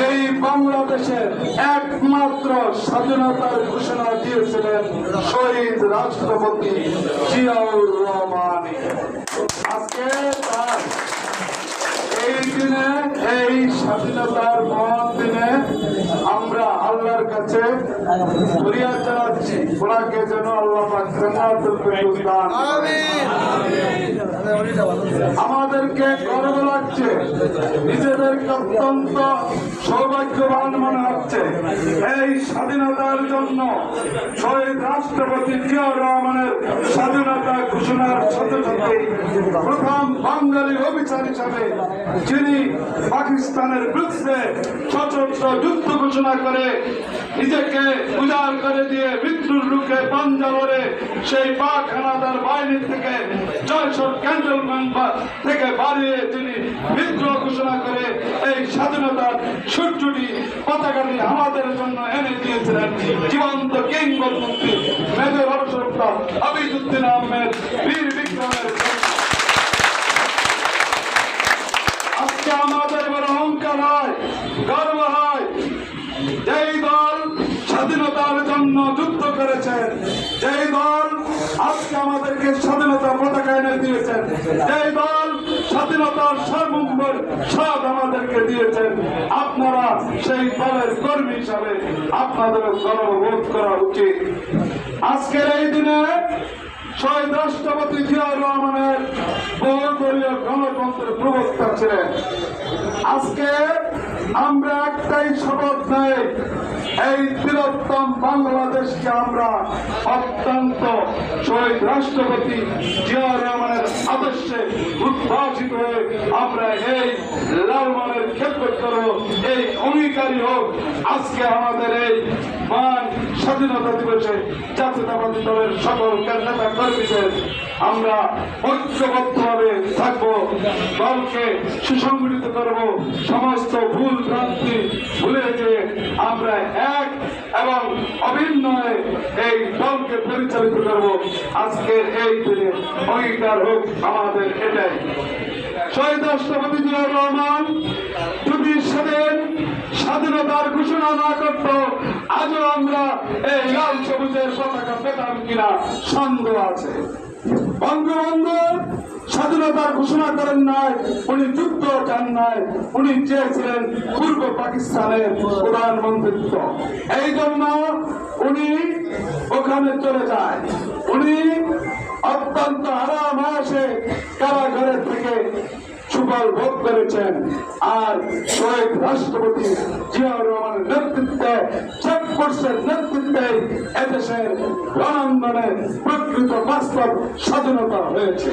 এই বাংলাদেশের একমাত্র স্বাধীনতার ঘোষণা দিয়েছিলেন শহীদ রাষ্ট্রপতি জিয়াউর রহমান। আজকে তার এই দিনে এই স্বাধীনতার মহান দিনে আমরা আল্লাহর কাছে ফরিয়াদ জানাচ্ছি। ওনাকে যেন আল্লাহ। আমাদেরকে গর্ব লাগছে। নিজেদেরকে অত্যন্ত সৌভাগ্যবান মনে হচ্ছে। এই স্বাধীনতার জন্য শহীদ রাষ্ট্রপতি জিয়াউর রহমানের স্বাধীনতা ঘোষণার সাথে সাথে প্রথম বাঙালি অফিসার হিসাবে যিনি পাকিস্তানের বিরুদ্ধে সশস্ত্র যুদ্ধ ঘোষণা করে, নিজেকে উজাড় করে দিয়ে মৃত্যুর রুখে পাঞ্জাবরে সেই পাক হানাদার বাহিনী থেকে জয়সর ক্যান্টনমেন্ট থেকে বাড়িয়ে তিনি বিদ্রোহ ঘোষণা করে এই স্বাধীনতার সূর্যটি পতাকাটি আমাদের জন্য এনে দিয়েছিলেন জীবন্ত কিংবদন্তি মেজর অবসরপ্রাপ্ত আবিদুদ্দিন আহমেদ, বীর বিক্রমের আজকে আমাদের বড় অহংকার হয়, গর্ব হয়, যেই দল স্বাধীনতার জন্য যুদ্ধ করেছেন যেই দল আজকে আমাদেরকে স্বাধীনতা পতাকা এনে দিয়েছেন যেই দল স্বাধীনতার সর্বম্বর সব আমাদেরকে দিয়েছেন আপনারা সেই দলের কর্মী হিসাবে আপনাদের গর্ববোধ করা উচিত। আজকের এই দিনে শহীদ রাষ্ট্রপতি জিয়াউর রহমানের বহুদলীয় গণতন্ত্রের প্রবক্তা ছিলেন। আজকে আমরা একটাই শপথ নেই। এই বৃহত্তম বাংলাদেশকে আমরা অত্যন্ত শহীদ রাষ্ট্রপতি জিয়াউর রহমানের আদর্শে উদ্ভাসিত হয়ে আমরা এই লালমানের খেদমত করব। এই অঙ্গীকারী হোক, আজকে আমাদের এই মান স্বাধীনতা দিবসে জাতীয়তাবাদী দলের সকল নেতা কর্মীদের আমরা ঐক্যবদ্ধভাবে থাকব, দলকে সুসংগঠিত করব, সমস্ত ভুল ভ্রান্তি ভুলে যে আমরা এক এবং অভিন্ন এই দলকে পরিচালিত করব আজকের এই দিনে। অঙ্গীকার হোক আমাদের এটাই। শহীদ রাষ্ট্রপতি জিয়াউর রহমান যদি সেদিন স্বাধীনতার ঘোষণা না করত আজও আমরা এই লাল সবুজের পতাকা পেতাম কিনা সন্দেহ আছে। বঙ্গবন্ধু স্বাধীনতার ঘোষণা করেন নাই, উনি যুদ্ধ চান নাই, উনি চেয়েছিলেন পূর্ব পাকিস্তানের প্রধানমন্ত্রিত্ব। এই জন্য উনি ওখানে চলে যায়। উনি অত্যন্ত আরাম আসে কারাগারের থেকে সুফল ভোগ করেছেন। আর শহীদ রাষ্ট্রপতি জিয়াউর রহমানের নেতৃত্বে চেক ফোর্সের নেতৃত্বে এদেশের রণাঙ্গনে প্রকৃত বাস্তব স্বাধীনতা হয়েছে।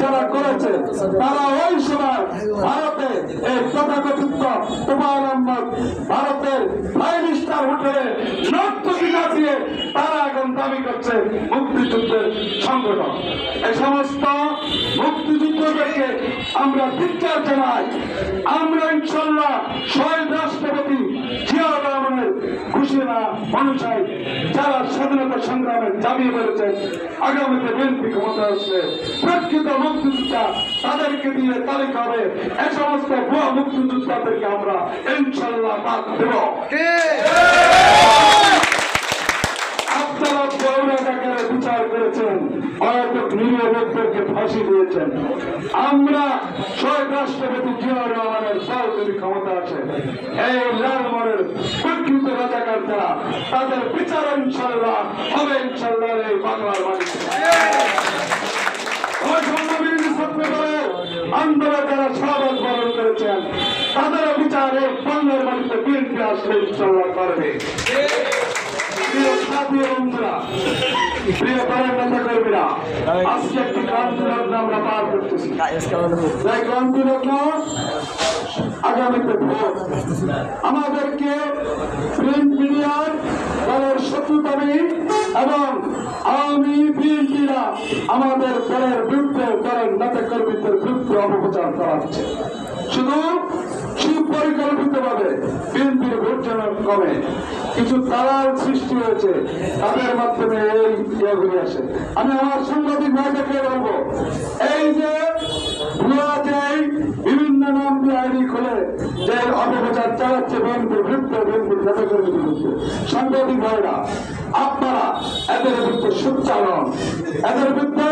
যারা করেছে, তারা ওই সময় ভারতে এই তথাকথিত তোফাল আহমদ ভারতের ফাইভ স্টার হোটেলে নর্তকী নাচিয়ে তারা এখন দাবি করছে মুক্তিযুদ্ধের সংগঠন। এই সমস্ত মুক্তিযুদ্ধদেরকে আমরা ধিক্কার জানাই। আমরা ইনশাল্লাহ শহীদ রাষ্ট্রপতি জিয়াউর রহমানের অনুযায়ী যারা স্বাধীনতা সংগ্রামে জামিয়ে বেড়েছেন আগামীতে বিএনপি ক্ষমতা আসলে প্রকৃত মুক্তিযোদ্ধা তাদেরকে দিয়ে তালিকা হবে। এই সমস্ত ভুয়া মুক্তিযোদ্ধাদেরকে আমরা ইনশাল্লাহ বাদ দেব। আপনারা বিচার করেছেন অনেক নিরীহ লোকদেরকে ফাঁসি দিয়েছেন। আমরা শহীদ রাষ্ট্রপতি জিয়াউর রহমানের যদি ক্ষমতা আছে। এই লালমনের প্রকৃত রাজাকার তাদের বিচার ইনশাল্লাহ হবে ইনশাল্লাহ এই বাংলার আন্দোলন তাদের বিচারে ইনশাল্লাহ আমরা পার করতেছি আগামীতে ভোট আমাদেরকে প্রিন্ট মিডিয়ার দলের শত্রুতাবি এবং আওয়ামী বিএনপিরা আমাদের দলের বিরুদ্ধে দলের নেতা কর্মীদের বিরুদ্ধে অপপ্রচার চালাচ্ছে কমে কিছু দালাল সৃষ্টি হয়েছে, তাদের মাধ্যমে এই ইয়েগুলি আসে। আমি আমার সাংবাদিক ভাইদেরকে বলব, এই যে বিভিন্ন নাম দিয়ে আইডি খুলে, যে অপপ্রচার চালাচ্ছে বিএনপির বিরুদ্ধে বিএনপির নেতা কর্মীদের বিরুদ্ধে সাংবাদিক ভাইরা, আপনারা এদের বিরুদ্ধে সুচালন এদের বিরুদ্ধে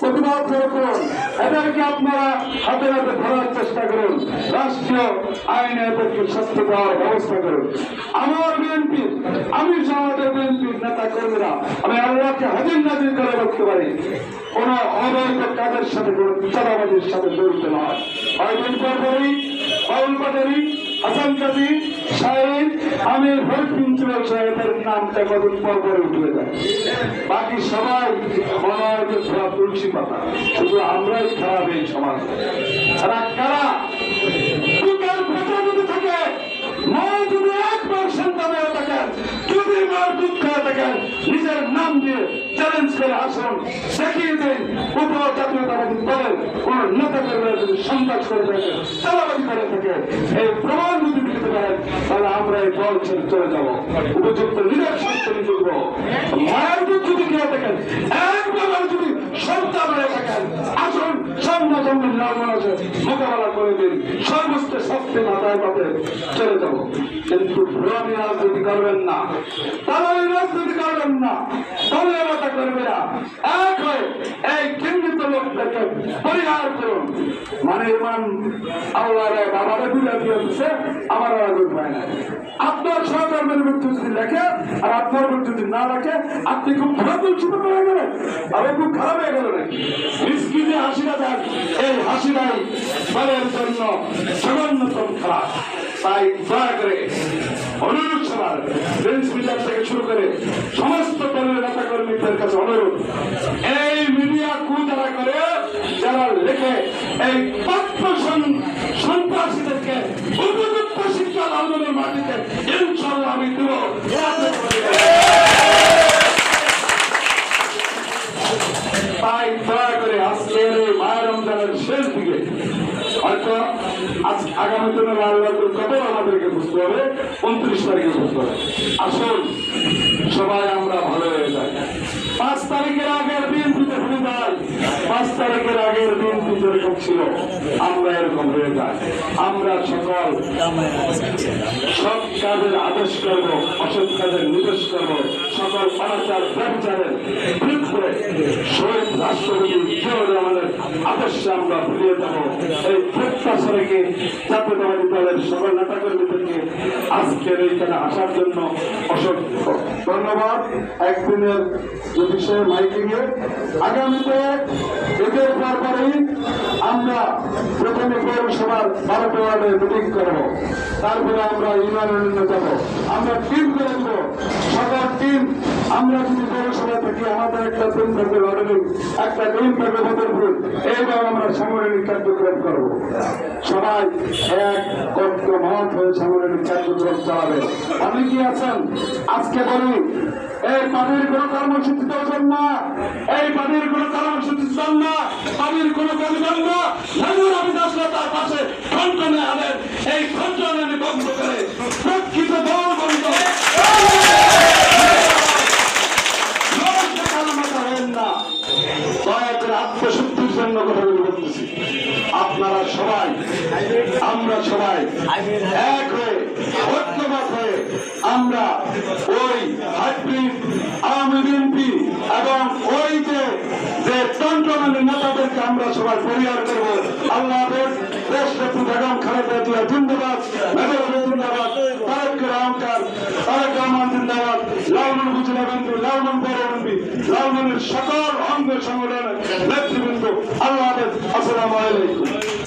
প্রতিবাদ করে করুন এদেরকে আপনারা হাতে হাতে ধরার চেষ্টা করুন। রাষ্ট্রীয় আইনে এদেরকে শাস্তি দেওয়ার ব্যবস্থা করুন। আমার বিএনপি, আমি সমাজের বিএনপির নেতা কর্মীরা আমি আল্লাহকে হাজির নাজির করে বলতে পারি, কোন অবৈধ কাজের সাথে কোন চাঁদাবাজির সাথে জড়িত নয়। কয়েকদিন পর পরই বাউল পাটারি হাসান কাজী সাহেব আমির হরিফ প্রিন্সিপাল সাহেবের নামটা কদিন পর পরে উঠে যায়। বাকি সবাই মনে হয় তুলসী পাতা। শুধু আমরাই খারাপ এই সমাজ। তারা কারা? থাকে যদি একবার সন্তান হয়ে নিজের নাম দিয়ে চ্যালেঞ্জ করে আসুন। দেখিয়ে দিন উপ জাতীয়তাবাদী দলের কোন নেতা কর্মীরা যদি সন্ত্রাস করে থাকে চালাবাজি করে থাকে এই প্রমাণ যদি দিতে পারেন, তাহলে আমরা এই দল ছেড়ে চলে যাব। উপযুক্ত লিডারশিপ তৈরি করব। মায়ের দুধ যদি কেউ থাকেন একবার যদি সন্তান হয়ে থাকেন, আসুন মানে ইমান আল্লাহ বাবারে বুঝা দিয়ে দিচ্ছে, আমার আর আপনার সহকর্মীর মৃত্যু যদি লেখে আর আপনার মৃত্যু যদি না রাখে আপনি খুব খারাপ উচিত হয়ে গেলেন। আবার খুব খারাপ হয়ে গেল নাকি মিসকি যে হাসিটা দেন এই হাসিটাই দলের জন্য সামান্যতম খারাপ তাই দয়া করে অনুরোধ সবার প্রিন্স মিডিয়া থেকে শুরু করে সমস্ত দলের নেতা কর্মীদের কাছে অনুরোধ, এই মিডিয়া কু যারা করে, যারা লেখে এই সন- সন্ত্রাসীদেরকে উপযুক্ত শিক্ষা আন্দোলনের মাটিতে ইনশাল্লাহ আমি দেব তাই দয়া করে আজকের এই মায়ের রমজানের শেষ দিকে আজ আগামী দিনে লাল বাহাদুর কত আমাদেরকে বুঝতে হবে, উনত্রিশ তারিখে বুঝতে হবে। আসুন, সবাই আমরা ভালো হয়ে যাই। পাঁচ তারিখের আগের দিন পাঁচ তারিখের আগের দিন পিঠে এরকম ছিল। আমরা এরকম হয়ে যাই আমরা সকল সব কাজের আদেশ করব, অসৎ কাজের নির্দেশ করব। সকল অনাচার ব্যবচারের বিরুদ্ধে শহীদ রাষ্ট্রপতি জিয়াউর রহমানের আদর্শে আমরা ফিরিয়ে দেবো। এই প্রত্যাশা রেখে জাতীয়তাবাদী দলের সকল নেতা কর্মীদেরকে আজকের এইখানে আসার জন্য অসংখ্য ধন্যবাদ একদিনের যে বিষয়ে মাইকিং এ আগামীতে এদের পরপরই আমরা প্রথমে পৌরসভার বারোটি ওয়ার্ডে মিটিং করব। তারপরে আমরা ইউনিয়নে যাব আমরা টিম করে দেবো সকল টিম আমরা যদি পৌরসভা থেকে, আমাদের একটা টিম থাকবে লড়াই একটা টিম থাকবে বদরপুর এইভাবে আমরা সাংগঠনিক কার্যক্রম করব। সবাই এক ঐক্য মত হয়ে সাংগঠনিক কার্যক্রম চালাবে। আপনি কি আছেন? আজকে বলি, এই পানির কোন কর্মসূচি দেবেন না। এই পানির কোন কর্মসূচি চান না। পানির কোন কর্মকাণ্ড নজর আসলে তার পাশে খন্ডনে আনেন। এই খন্ডনে বন্ধ করে সবাই, আমরা সবাই এক হয়ে হয়ে আমরা ওই হাইব্রিড আওয়ামী বিএনপি এবং ওই যে যে তন্ত্রমানের নেতাদেরকে আমরা সবাই পরিহার করব। আল্লাহ রাষ্ট্রপতি বেগম খালেদা জিয়া জিন্দাবাদ, মেজর জিন্দাবাদ, তারেক রহমানকার তারেক রহমান জিন্দাবাদ লালমন বিন্দু লালমন পরবন্দি লালমনের সকল অঙ্গ সংগঠনের নেতৃবৃন্দ, আল্লাহ আসসালামু আলাইকুম।